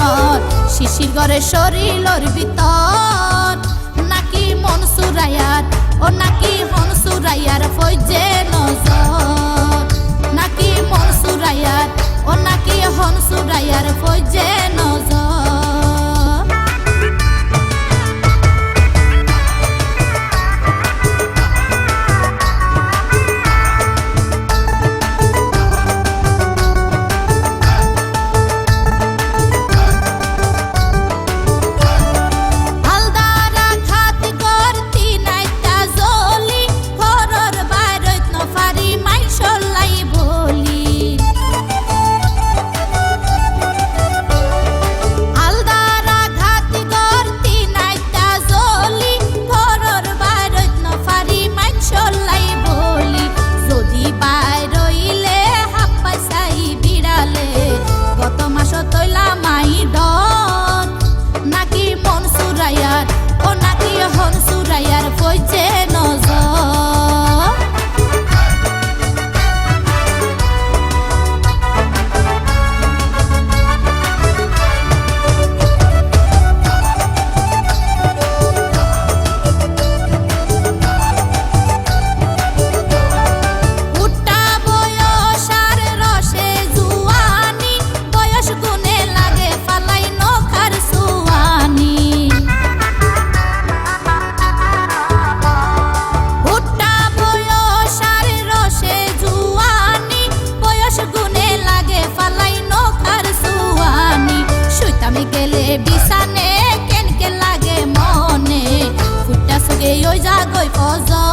আমার শিশির ঘরে শরীর ভিতর। নাকি মন সুরাইয়ার, ও নাকি মন সুরাইয়ার ফৈজে নজর। নাকি মন সুরাইয়ার, ও নাকি হন সুরাইয়ার ফৈজে বিছানে কেনকে লাগে মনে? ফুটা ফুগে ওই জাগই পজন